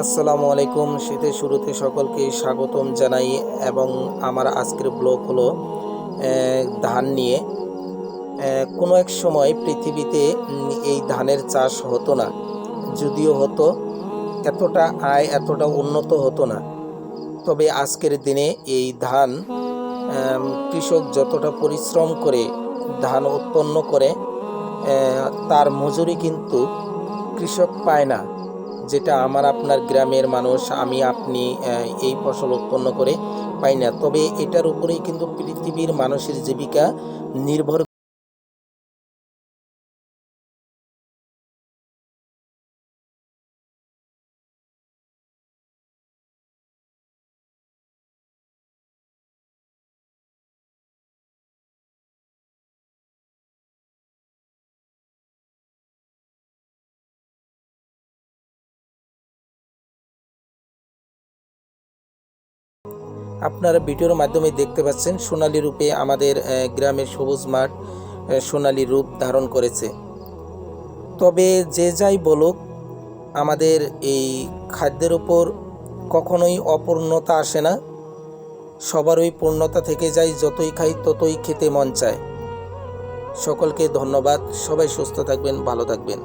আসসালামু আলাইকুম। শীতের শুরুতে সকলকে স্বাগতম জানাই এবং আমার আজকের ব্লগ হলো ধান নিয়ে। কোনো এক সময় পৃথিবীতে এই ধানের চাষ হতো না, যদিও হতো, এতটা আয়, এতটা উন্নত হতো না। তবে আজকের দিনে এই ধান কৃষক যতটা পরিশ্রম করে ধান উৎপন্ন করে তার মজুরি কিন্তু কৃষক পায় না। যেটা আমার আপনার গ্রামের মানুষ, আমি, আপনি এই ফসল উৎপন্ন করে পাই না। তবে এটার উপরেই কিন্তু পৃথিবীর মানুষের জীবিকা নির্ভর আপনারা ভিডিওর মাধ্যমে দেখতে পাচ্ছেন সোনালী রূপে আমাদের গ্রামের সবুজ মাঠ সোনালী রূপ ধারণ করেছে। তবে যে যাই বলুক, আমাদের এই খাদ্যের ওপর কখনোই অপূর্ণতা আসে না। সবারই পূর্ণতা থেকে যায়, যতই খাই ততই খেতে মন চায়। সকলকে ধন্যবাদ। সবাই সুস্থ থাকবেন, ভালো থাকবেন।